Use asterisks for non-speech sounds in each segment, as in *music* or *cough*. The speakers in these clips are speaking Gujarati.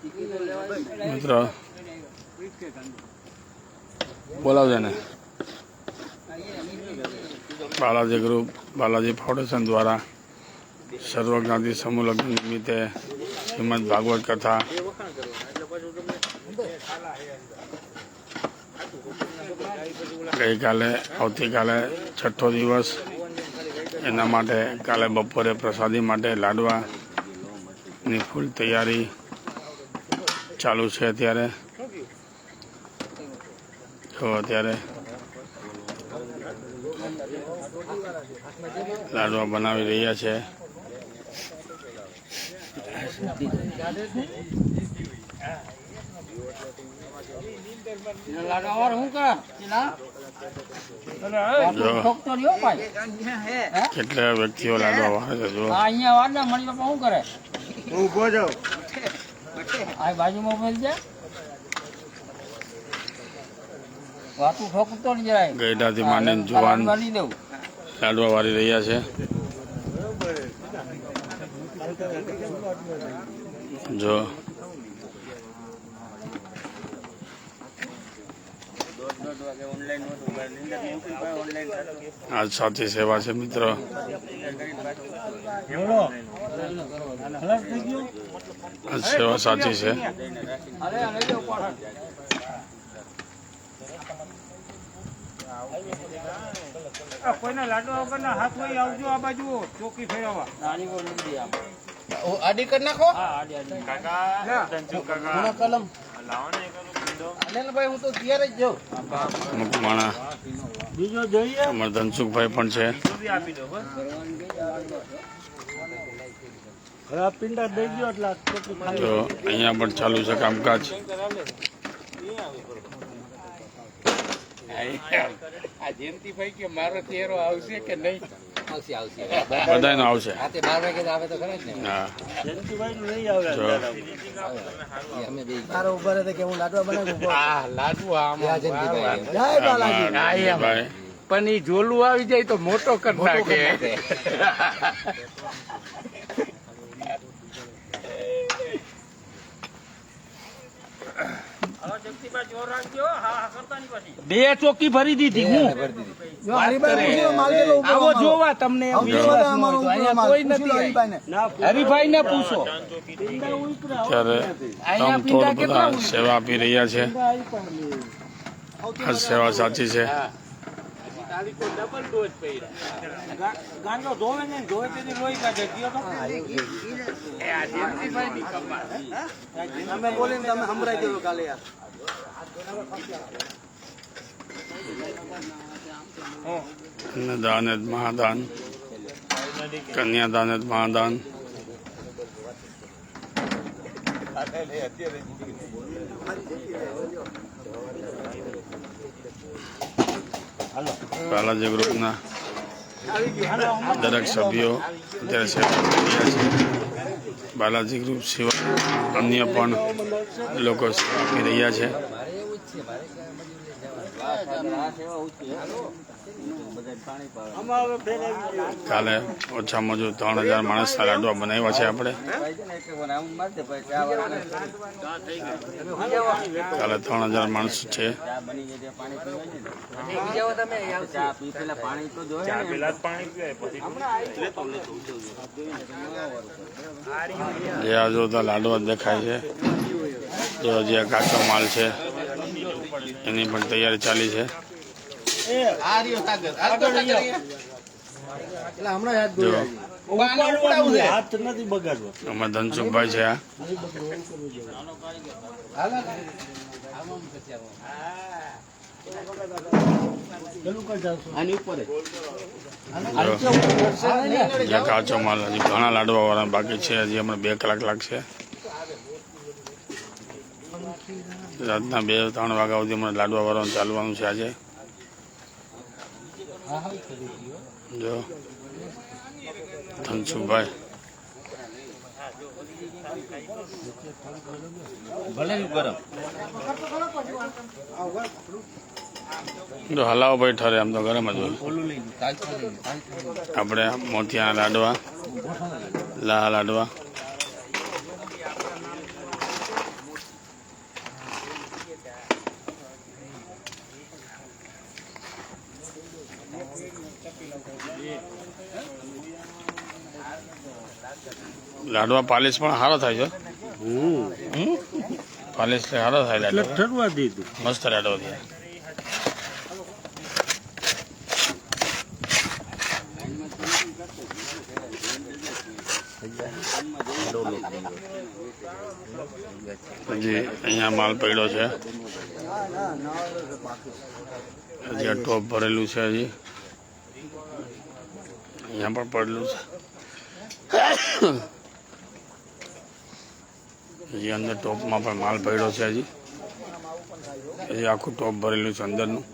મિત્રો બોલાવજે ને બાલાજી ગ્રુપ બાલાજી ફાઉન્ડેશન દ્વારા સર્વજ્ઞાતિ સમૂહ લગ્ન નિમિત્તે શ્રીમદ ભાગવત કથા ગઈકાલે આવતીકાલે છઠ્ઠો દિવસ એના માટે કાલે બપોરે પ્રસાદી માટે લાડવાની ફૂલ તૈયારી ચાલુ છે અત્યારે. તો અત્યારે લાડવા બનાવી રહ્યા છે. કેટલા વ્યક્તિઓ લાડવા વાળે છે જો. અહીંયા વાળને મળી બાપા શું કરે? હું ઊભો જાઉં આ બાજુમાં બોલ છે? વાતું ઠોકતો નહીં જરાય ગઈડાથી માને જુવાન દઉં. લાડવા વાળી રહ્યા છે. જો. આજ સાચી સેવા છે મિત્ર. આજ સેવા સાચી છે. કોઈના લાડવા વગરના હાથ હોય આવજો આ બાજુ ચોકી ફેરવવા નાની આડી કરી નાખો કાકા. કલમ લાવો કલમ અનિલભાઈ હું તો તૈયાર જ જાઉં. અમુક બીજો જોઈએ. અમારા ધનસુખભાઈ પણ છે. તો અહીંયા પણ ચાલુ છે કામકાજ. આ જયંતિભાઈ કે મારો ચહેરો આવશે કે નહીં? આવશે આવશે. બધાનો આવશે. રાતે બાર વાગે આવે તો ખરા જ ને. હા. જયંતિભાઈ નું નહીં આવે અમે બે. તારો ઊભા રહે કે હું લાડવા બનાવું આ લાડુ આમ જયંતિભાઈ. જય બાલાજી. ભાઈ પણ એ જોલું આવી જાય તો મોટો કરી નાખે. *laughs* બે ચોકી ભરી દીધી હું? આવો જોવા તમને. હરિભાઈ ને પૂછો. બધા સેવા આપી રહ્યા છે. આ સેવા સાચી છે. તમે બોલીને તમે સંભળાઈ દેજો કાલે યાર. જ મહાદાન કન્યાદાન મહાદાન. બાલાજી ગ્રુપના દરેક સભ્યો અત્યારે બાલાજી ગ્રુપ સિવાય અન્ય પણ લોકો આપી રહ્યા છે. કાલે ઓછામાં ઓછું ત્રણ હજાર માણસના લાડવા બનાવ્યા છે આપણે. કાલે ત્રણ હજાર માણસ છે. જે આ લાડવા દેખાય છે. જો જે આ કાચો માલ છે. એની પણ તૈયારી ચાલી છે. આ રહ્યો સાગર આ તો સાગર અહીંયા. એટલે હમણાં યાદ જો. પાણી ઉપડાવવું છે. હાથ નથી બગાડવો. અમારા ધનસુખભાઈ છે આ. હાલો. ને. આમાં પછી આમાં. આની ઉપર જ. જો કાચો માલ હજી ઘણા લાડવા વાળા બાકી છે હજી હમણાં બે કલાક લાગશે. રાતના બે ત્રણ વાગ્યા સુધી મને લાડવા વાળવાનું ચાલવાનું છે આજે. જો. ધનસુખભાઈ. ભલે ગરમ. જો હલાવો ભાઈ ઠરે આમ તો ગરમ જ હોય. આપણે મોતિયાના લાડવા લાહ લાડવા. લાડવા પાલિશ પણ સારો થાય છે. હમ? પાલિશ સારો થાય લાડવા. ઠરવા દીધું મસ્ત લાડવા થાય હજી અહીંયા માલ પડ્યો છે. હજી આ ટોપ ભરેલું છે હજી. અહીંયા પણ પડેલું છે. હજી અંદર ટોપમાં પણ માલ પડ્યો છે હજી. હજી આખું ટોપ ભરેલું છે અંદરનું.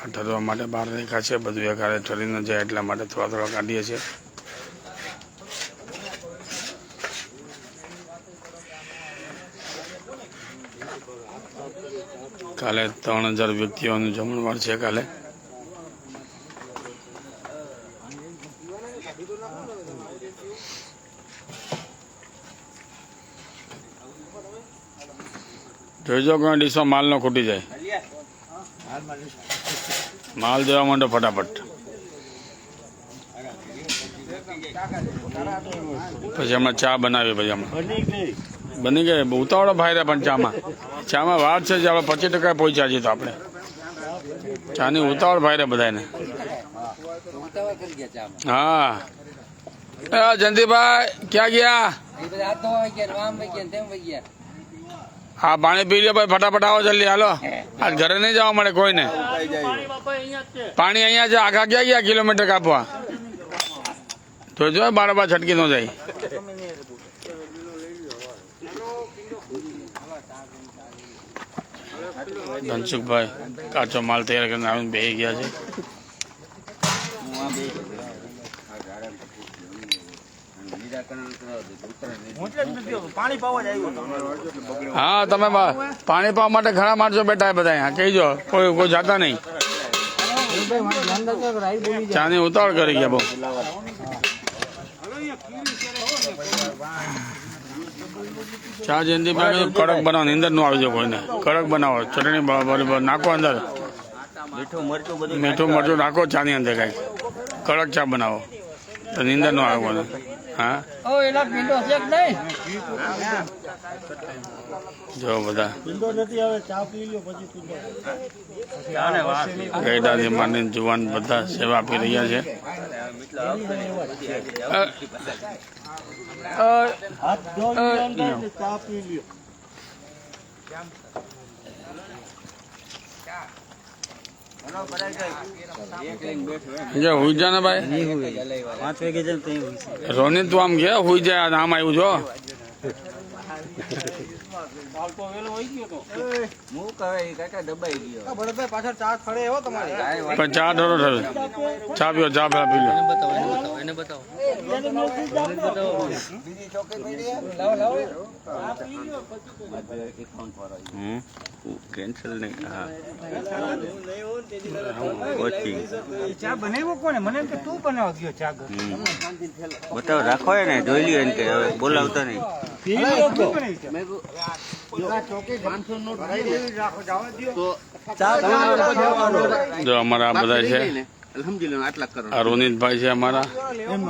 આ ઠરવા માટે બહાર રેખા છે, બધું એકારે ઠરી ન જાય એટલા માટે થોડા થોડા કાઢીએ છીએ. કાલે ત્રણ હજાર વ્યક્તિઓનું જમણવાર છે કાલે. જોઈજો કોઈ ડીશો માલ નો ખૂટી જાય. માલ દેવા માંડો ફટાફટ. પછી હમણાં ચા બનાવી, પછી હમણાં બની ગઈ. ઉતાવળો ભાઈ રહ્યા પણ ચામાં. ચામાં વાર છે જે આપણે પચીસ ટકા પહોંચ્યા છીએ તો આપણે. ચાની ઉતાવળ ભાઈ રહ્યા બધાને. હા. જયંતિભાઈ ક્યાં ગયા? હા પાણી પી લ્યો ભાઈ ફટાફટ આવો જલ્દી હાલો. આજ ઘરે નહીં જવા મળે કોઈને. પાણી અહીંયા છે આખા ક્યાં ગયા કિલોમીટર કાપવા? તો જો બારોબાર છટકી ન જાય. ધનસુખભાઈ કાચો માલ તૈયાર કરીને આવીને બેસી ગયા છે પાણી પાવા જ આવ્યો હા, તમે પાણી પાવા માટે ઘણા માણસો બેઠા બધા અહીંયા કહીજો, કોઈ કોઈ જાતા નહીં. ચાની ઉતાવળ કરી ગયા બહુ. ચા જયંતિ કડક બનાવો નીંદરનું આવી જાય કોઈને. કડક બનાવો, ચટણી નાખો અંદર. મીઠું મરચું નાખો. ચાની અંદર કાંઈક. કડક ચા બનાવો. નીંદર નો આવે હા? ઓ એના પીંડો છે કે નહીં? જો બધા. પીંડો નથી આવે ચા પી લ્યો પછી પીંડો ગઈડાથી માંડીને જુવાન બધા સેવા આપી રહ્યા છે. હાથ ચા પી લ્યો જો હુઈ જા ને ભાઈ? રોનિત તું આમ ગયા હુઈ જાય આમ આવ્યું કેન્સલ નહીં મને કે તું બનાવ બતાવો, રાખો ને જોઈ લ્યો કે હવે બોલાવતા નહીં. જો અમારા બધા છે. આ રોનિતભાઈ છે અમારા.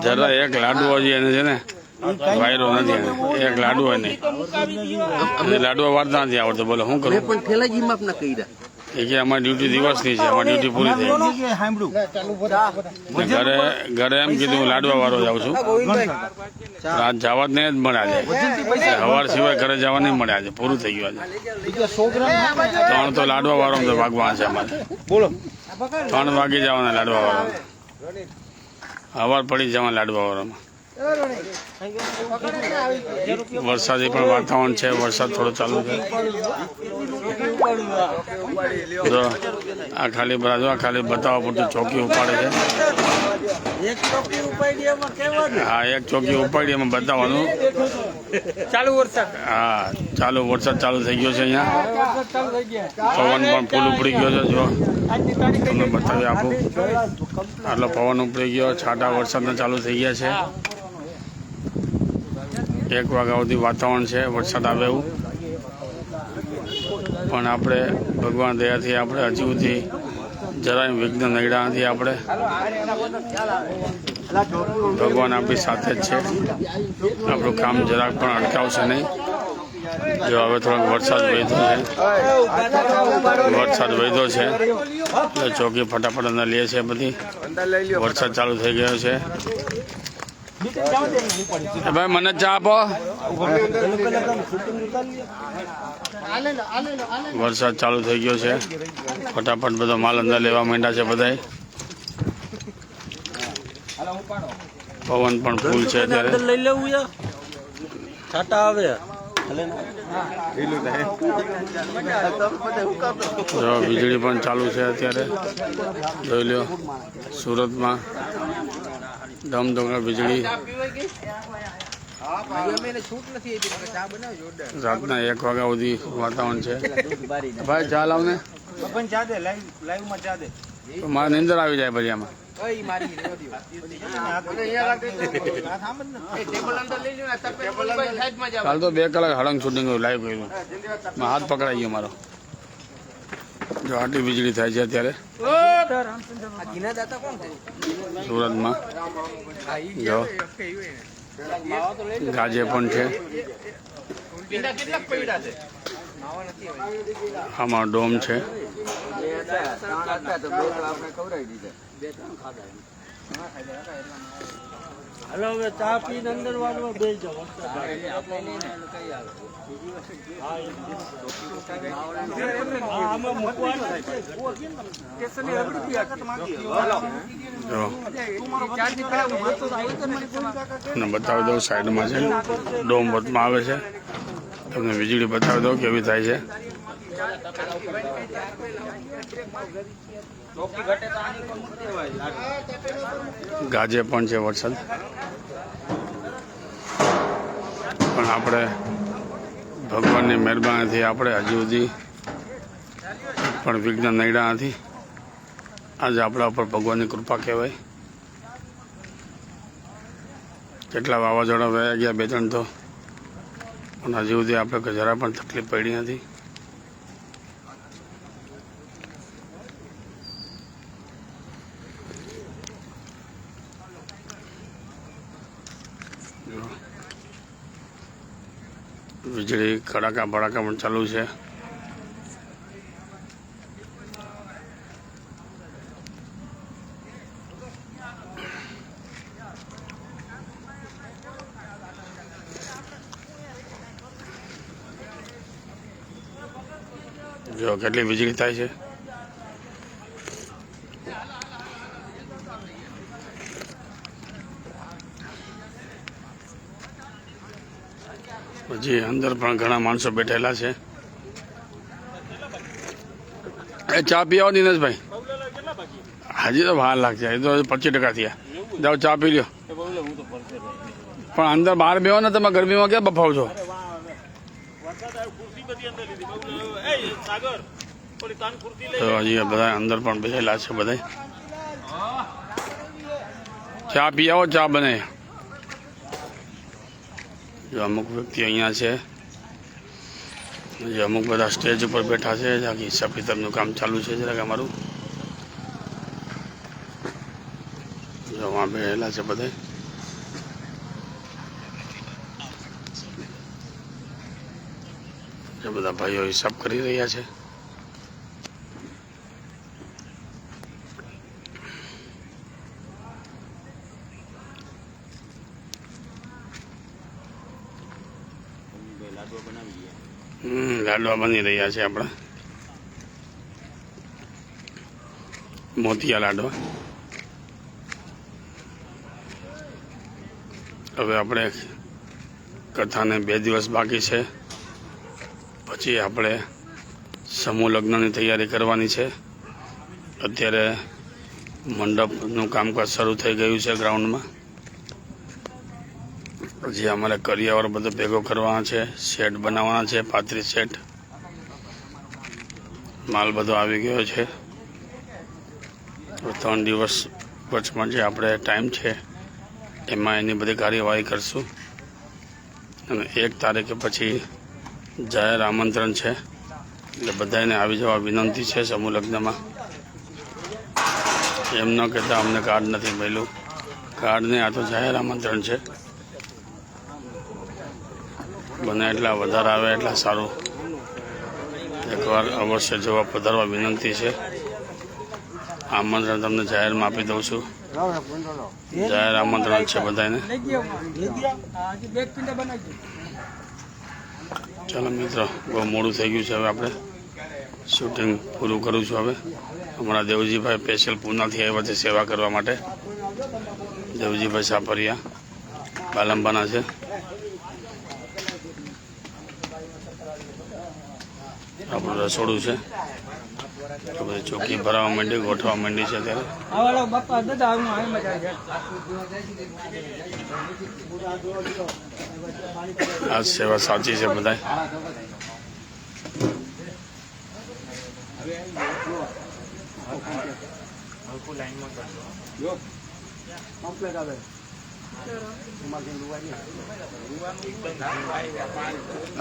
જરા એક લાડુ હજી એને છે ને વાયરો નથી એને. એક લાડુ હોય નહીં અમને લાડવા વાળતા નથી આવડતો. બોલો શું કરું? પણ ફેલાજી માપ ના કર્યા. એ કે અમારી ડ્યુટી દિવસની છે અમારી ડ્યુટી પૂરી થઈ. ઘરે ઘરે એમ કીધું હું લાડવા વાળો જાઉં છું. આજ જવા જ નહીં જ મળે આજે સવાર સિવાય ઘરે જવા નહીં મળે આજે પૂરું થઈ ગયું આજે. ત્રણ તો લાડવા વાળો તો વાગવા છે અમારે. બોલો. ત્રણ વાગી જવાના લાડવા વાળો હવાર પડી જવાના લાડવા વાળામાં. વરસાદી પણ વાતાવરણ છે વરસાદ થોડો ચાલુ છે. આ ખાલી બરા આ ખાલી બતાવવા પૂરતું ચોકી ઉપાડે છે. હા એક ચોકી ઉપાડી એમાં બતાવવાનું. ચાલુ વરસાદ. હા ચાલુ વરસાદ ચાલુ થઈ ગયો છે અહીંયા. પવન પણ ફૂલ ઉપડી ગયો છે જો. તમને બતાવી આપું. આટલો પવન ઉપડી ગયો છાટા વરસાદના ચાલુ થઈ ગયા છે. એક વાગ્યા સુધી વાતાવરણ છે, વરસાદ આવે એવું. પણ આપણે ભગવાન દયાથી આપણે હજી સુધી જરાય વિઘ્ન નડ્યા નથી આપણે. ભગવાન આપણી સાથે જ છે. આપણું કામ જરાક પણ અટકાવશે નહીં. જો હવે થોડોક વરસાદ વહેતો છે. વરસાદ વહેતો છે. એટલે ચોકી ફટાફટ અંદર લે છે બધી. વરસાદ ચાલુ થઈ ગયો છે. ભાઈ મને ચા આપો. વરસાદ ચાલુ થઈ ગયો છે. ફટાફટ બધો માલ અંદર લેવા માંડ્યા છે બધાય. પવન પણ ફૂલ છે અત્યારે. લઈ લેવું છાટા આવે. વીજળી પણ ચાલુ છે અત્યારે. જોઈ લો સુરતમાં. વીજળી ચા બનાવી જોરદાર રાતના એક વાગ્યા સુધી વાતાવરણ છે. ભાઈ, ચા લાવ ને મારે નિંદર આવી જાય પછી આમાં. કાલ તો બે કલાક હળંગ શૂટિંગ લાઈવ કર્યું. હાથ પકડાઈ ગયો મારો. જો આટલી વીજળી થાય છે અત્યારે. સુરતમાં. જો ગાજે પણ છે. આમાં ડોમ છે નથી હવે. આમાં ડોમ છે. હાલો, હવે ચા પીને અંદર વાળવા બે જાવ બતાવી દઉં સાઈડમાં છે. ડોમ વચમાં આવે છે. તમને વીજળી બતાવી દઉં કેવી થાય છે. ગાજે પણ છે વરસાદ. પણ આપણે ભગવાનની મહેરબાનીથી આપણે હજુ સુધી પણ વિઘ્ન નડ્યા નથી. આજે આપણા ઉપર ભગવાનની કૃપા કહેવાય. કેટલા વાવાઝોડા વયા ગયા બે ત્રણ તો. પણ હજી સુધી આપણે જરા પણ તકલીફ પડી નથી. વીજળી કડાકા ભડાકા પણ ચાલુ છે. જો કેટલી વીજળી થાય છે? પછી અંદર પણ ઘણા માણસો બેઠેલા છે. એ ચા પી આવો દિનેશભાઈ? હજી તો વાર લાગશે એ તો પચીસ ટકા થયા. જાઓ, ચા પી લ્યો. પણ અંદર બહાર બેહો ને, તમે ગરમીમાં ક્યાં બફાવ છો? તો હજી બધા અંદર પણ બેસેલા છે બધા ચા પી આવો ચા બને જો અમુક વ્યક્તિ અહીંયા છે. જે અમુક બધા સ્ટેજ ઉપર બેઠા છે. બાકી હિસાબ કિતાબનું કામ ચાલુ છે જરાક અમારું. જો વાં બેઠેલા છે બધે. જે બધા ભાઈઓ હિસાબ કરી રહ્યા છે. લાડવા બની રહ્યા છે આપણા. મોતિયા લાડવા. હવે આપણે કથાને બે દિવસ બાકી છે. પછી આપણે સમૂહ લગ્નની તૈયારી કરવાની છે. અત્યારે મંડપનું કામકાજ શરૂ થઈ ગયું છે ગ્રાઉન્ડમાં. પછી અમારે કરિયાવર બધો ભેગો કરવાના છે, શેડ બનાવવાના છે પાંત્રીસ સેટ માલ બધો આવી ગયો છે. ત્રણ દિવસ વચમાં જે આપણે ટાઈમ છે, એમાં એની બધી કાર્યવાહી કરશું. અને એક તારીખે પછી જાહેર આમંત્રણ છે. એટલે બધાને આવી જવા વિનંતી છે સમૂહ લગ્નમાં. એમ ન કહેતા અમને કાર્ડ નથી મળ્યું. કાર્ડને આ તો જાહેર આમંત્રણ છે. બને એટલા વધારે આવે એટલા સારું. એકવાર અવશ્ય જવા પધારવા વિનંતી છે. આમંત્રણ તમને જાહેરમાં આપી દઉં છું. જાહેર આમંત્રણ છે બધાને ચાલો મિત્રો, બહુ મોડું થઈ ગયું છે હવે આપણે. શૂટિંગ પૂરું કરું છું હવે. હમણાં દેવજીભાઈ સ્પેશિયલ પૂનાથી આવ્યા છે સેવા કરવા માટે. દેવજીભાઈ સાપરિયા, બાલંબાના છે. આપણું રસોડું છે. બધી ચોકી ભરાવા માંડી ગોઠવા માંડી છે આ સેવા સાચી છે બધાય.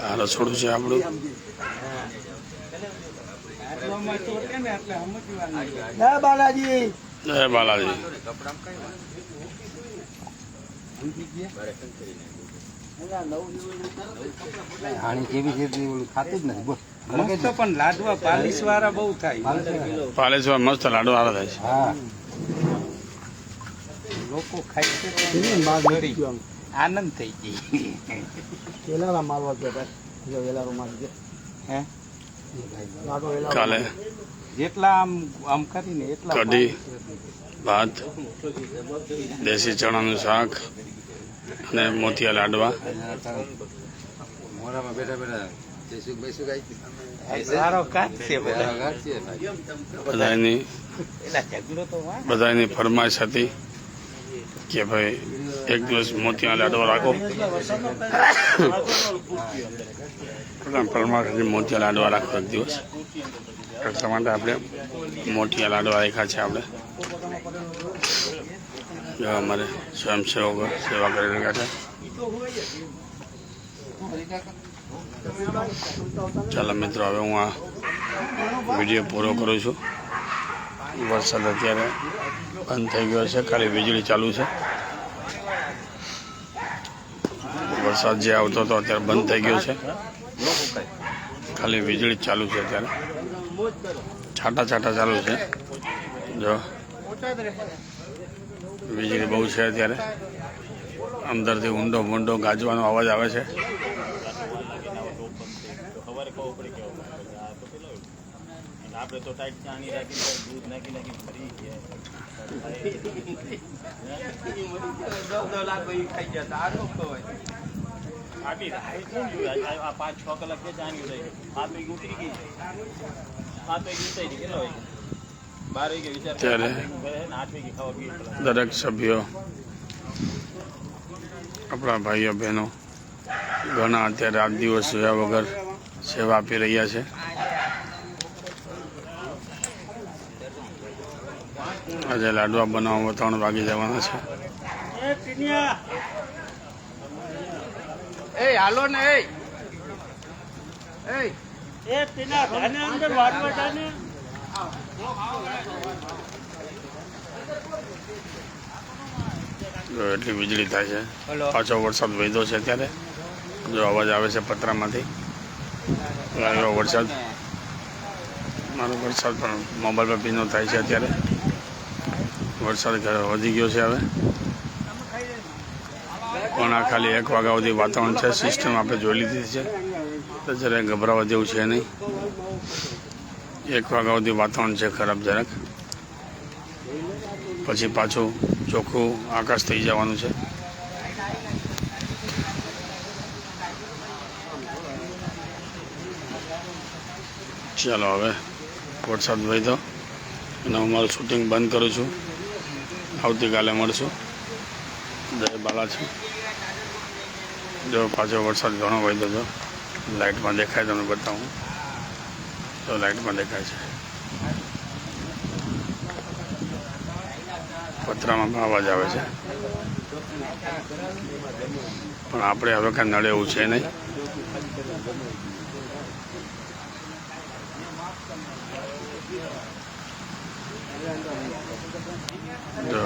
આ રસોડું છે આપણું. જય બાલાજી. જય બાલાજી. હાણી કેવી છે ખાતું જ નથી બોલ. મસ્ત પણ લાડવા પાલીસ વાળા બહુ થાય. પાલેશ્વર મસ્ત લાડુ વાળા થાય છે. હા. લોકો ખાઈ છે આનંદ થઈ ગઈ વેલારા મારવા ગયા જો વેલારો મારી હે? કાલે. જેટલા આમ આમ કરીને એટલા કઢી. ભાત. દેશી ચણાનું શાક અને મોતિયા લાડવા. મોરામાં બેઠા બેઠા બધાની બધાની ફરમાઈશ હતી. કે ભાઈ, એક દિવસ મોતિયા લાડવો રાખો. હતી મોતિયા લાડવા રાખો એક દિવસ. એટલા માટે આપણે મોતિયા લાડવા રાખ્યા છે આપણે. અમારે સ્વયંસેવકો સેવા કરી રહ્યા છે. ચાલો મિત્રો, હવે હું આ વીડિયો પૂરો કરું છું. વરસાદ અત્યારે બંધ થઈ ગયો છે. ખાલી વીજળી ચાલુ છે. વરસાદ જે આવતો હતો અત્યારે બંધ થઈ ગયો છે. ખાલી વીજળી ચાલુ છે અત્યારે. છાંટા છાંટા ચાલુ છે. જો વીજળી બહુ છે અત્યારે. અંદરથી ઊંડો મૂંડો ગાજવાનો અવાજ આવે છે. આપણે તો ટાઈટ ચાની રાખી દૂધ નાખી નાખી ફરી ગયા પાંચ છ કલાક ઉતરી ગઈ ઉતારી કેટલા વાગે? દરેક સભ્યો આપણા ભાઈઓ બહેનો ઘણા અત્યારે આઠ દિવસ જોયા વગર સેવા આપી રહ્યા છે. આજે લાડવા બનાવવામાં ત્રણ વાગી જવાના છે. એ હાલો ને એ. એ. જો એટલી વીજળી થાય છે. પાછો વરસાદ વહેતો છે અત્યારે. જો અવાજ આવે છે પતરામાંથી. વરસાદ. મારો વરસાદ પણ મોબાઈલ પર ભીનો થાય છે અત્યારે. વરસાદ વધી ગયો છે હવે. પણ આ ખાલી એક વાગ્યા સુધી વાતાવરણ છે સિસ્ટમ આપણે જોઈ લીધી છે. તો જરાક ગભરાવા જેવું છે નહીં. એક વાગ્યા સુધી વાતાવરણ છે ખરાબ જરાક. પછી પાછું ચોખ્ખું આકાશ થઈ જવાનું છે. ચાલો હવે વરસાદ વહેતો અને હું મારું શૂટિંગ બંધ કરું છું. આવતીકાલે મળશું. જય બાલાજી. જો પાછો વરસાદ ઘણો વહેતો જો લાઇટમાં દેખાય તમને બતાવું. તો લાઇટમાં દેખાય છે. પતરામાં પણ અવાજ આવે છે. પણ આપણે હવે કાંઈ નડે એવું છે નહીં. જો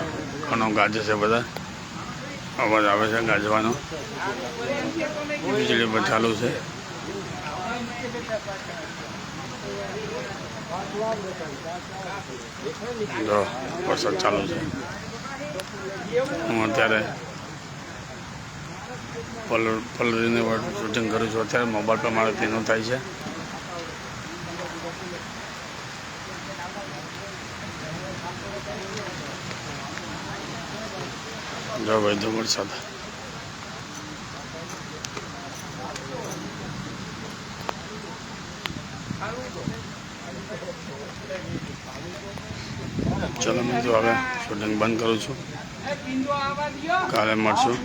ઘણો ગાજે છે બધા. અવાજ આવે છે ગાજવાનો. વીજળી પણ ચાલુ છે. જો, વરસાદ ચાલુ છે. હું અત્યારે પલર પલરીને શૂટિંગ કરું છું. અત્યારે મોબાઈલ પર મારે તેનું થાય છે. જો ભાઈ જો વરસાદ ચલો મિત્રો હવે શૂટિંગ બંધ કરું છું. કાલે મળશું.